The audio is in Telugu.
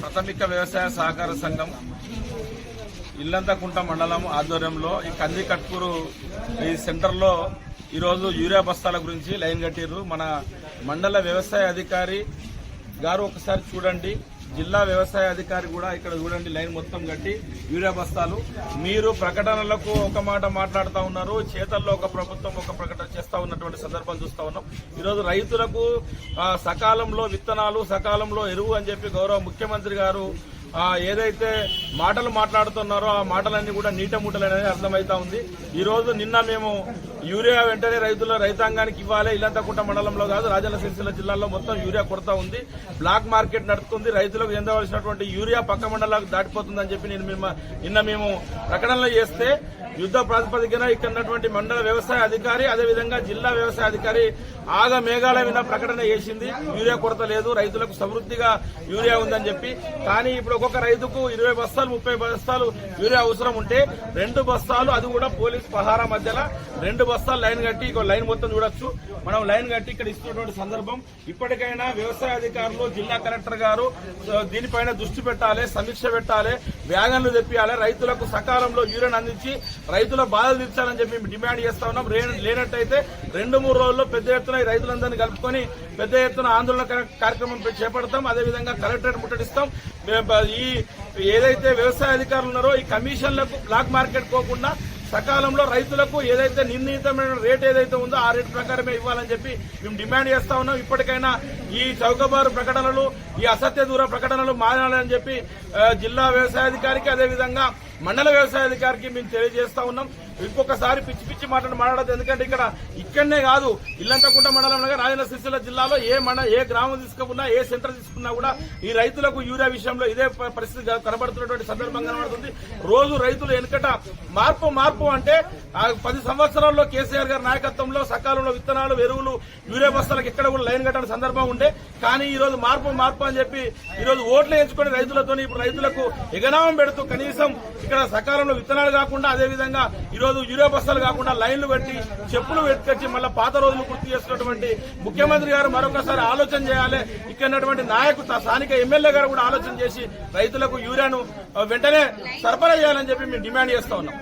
ప్రాథమిక వ్యవసాయ సహకార సంఘం ఇల్లంతకుంట మండలం ఆధ్వర్యంలో ఈ కంది కట్కూరు ఈ సెంటర్లో ఈరోజు యూరియా బస్తాల గురించి లైన్ కట్టిర్రు. మన మండల వ్యవసాయ అధికారి గారు ఒకసారి చూడండి. జిల్లా వ్యవసాయ అధికారి కూడా ఇక్కడ చూడండి లైన్ మొత్తం కట్టి యూరియా బస్తాలు. మీరు ప్రకటనలకు ఒక మాట మాట్లాడుతూ ఉన్నారు. చేతల్లో ఒక ప్రభుత్వం ఒక ప్రకటన చూస్తూ ఉన్నటువంటి సందర్భాలు చూస్తా ఉన్నాం. ఈరోజు రైతులకు సకాలంలో విత్తనాలు సకాలంలో ఎరువు అని చెప్పి గౌరవ ముఖ్యమంత్రి గారు ఏదైతే మాటలు మాట్లాడుతున్నారో ఆ మాటలన్నీ కూడా నీట మూటలనేది అనేది అర్థమైతా ఉంది. ఈ రోజు నిన్న మేము యూరియా వెంటనే రైతుల రైతాంగానికి ఇవ్వాలి. ఇల్లంతకుంట మండలంలో కాదు రాజన్న సిరిసిల్ల జిల్లాలో మొత్తం యూరియా కొరత ఉంది. బ్లాక్ మార్కెట్ నడుస్తుంది. రైతులకు చెందవలసినటువంటి యూరియా పక్క మండలాలకు దాటిపోతుందని చెప్పి నేను మేము నిన్న మేము ప్రకటనలు చేస్తే యుద్ధ ప్రాతిపదికన ఇక్కడ ఉన్నటువంటి మండల వ్యవసాయ అధికారి అదేవిధంగా జిల్లా వ్యవసాయ అధికారి ఆగ మేఘాల మీద ప్రకటన చేసింది. యూరియా కొరత లేదు. రైతులకు సమృద్ధిగా యూరియా ఉందని చెప్పి. కానీ ఇప్పుడు ఒక్కొక్క రైతుకు ఇరవై బస్తాలు ముప్పై బస్తాలు యూరియా అవసరం ఉంటే రెండు బస్తాలు అది కూడా పోలీస్ పహారా మధ్యలో రెండు బస్తాలు లైన్ కట్టి ఇక్కడ లైన్ మొత్తం చూడొచ్చు. మనం లైన్ కట్టి ఇక్కడ ఇస్తున్నటువంటి సందర్భం. ఇప్పటికైనా వ్యవసాయ అధికారులు జిల్లా కలెక్టర్ గారు దీనిపైన దృష్టి పెట్టాలి సమీక్ష పెట్టాలి. వ్యాగన్లు తెప్పియాలి. రైతులకు సకాలంలో యూరియన్ అందించి రైతుల బాధలు తీర్చాలని చెప్పి మేము డిమాండ్ చేస్తా ఉన్నాం. లేనట్టయితే రెండు మూడు రోజుల్లో పెద్ద ఎత్తున ఈ రైతులందరినీ కలుపుకొని పెద్ద ఎత్తున ఆందోళన కార్యక్రమం చేపడతాం. అదేవిధంగా కలెక్టరేట్ ముట్టడిస్తాం. ఈ ఏదైతే వ్యవసాయ అధికారులు ఉన్నారో ఈ కమిషన్లకు బ్లాక్ మార్కెట్ పోకుండా సకాలంలో రైతులకు ఏదైతే నిర్ణీతమైన రేట్ ఏదైతే ఉందో ఆ రేట్ ప్రకారమే ఇవ్వాలని చెప్పి మేము డిమాండ్ చేస్తా ఉన్నాం. ఇప్పటికైనా ఈ చౌకబారు ప్రకటనలు ఈ అసత్య దూర ప్రకటనలు మారాలని చెప్పి జిల్లా వ్యవసాయాధికారికి అదేవిధంగా మండల వ్యవసాయాధికారికి మేము తెలియజేస్తా ఉన్నాం. ఇంకొకసారి పిచ్చి పిచ్చి మాటలు మాట్లాడదు ఎందుకంటే ఇక్కడ ఇక్కడనే కాదు ఇల్లంతకుంట మండలంలో రాజన్న సిరిసిల్ల జిల్లాలో ఏ మండ ఏ గ్రామం తీసుకున్నా ఏ సెంటర్ తీసుకున్నా కూడా ఈ రైతులకు యూరియా విషయంలో ఇదే పరిస్థితి కనబడుతున్నటువంటి సందర్భం కనబడుతుంది. రోజు రైతులు వెనుకట మార్పు మార్పు అంటే పది సంవత్సరాల్లో కేసీఆర్ గారి నాయకత్వంలో సకాలంలో విత్తనాలు ఎరువులు యూరియా బస్తాలకు ఎక్కడ కూడా లైన్ కట్టని సందర్భం ఉండే. కానీ ఈ రోజు మార్పు మార్పు అని చెప్పి ఈ రోజు ఓట్లు ఎంచుకొని రైతులతో ఇప్పుడు రైతులకు ఎగనామం పెడుతూ కనీసం ఇక్కడ సకాలంలో విత్తనాలు కాకుండా అదే విధంగా ఈరోజు యూరియా బస్తాలు కాకుండా లైన్లు పెట్టి చెప్పులు పెట్టుకొచ్చి మళ్ళీ పాత రోజులు గుర్తు చేస్తున్నటువంటి ముఖ్యమంత్రి గారు మరొకసారి ఆలోచన చేయాలి. ఇక్కడ నాయకుడు స్థానిక ఎమ్మెల్యే గారు కూడా ఆలోచన చేసి రైతులకు యూరియాను వెంటనే సరఫరా చేయాలని చెప్పి మేము డిమాండ్ చేస్తా ఉన్నాం.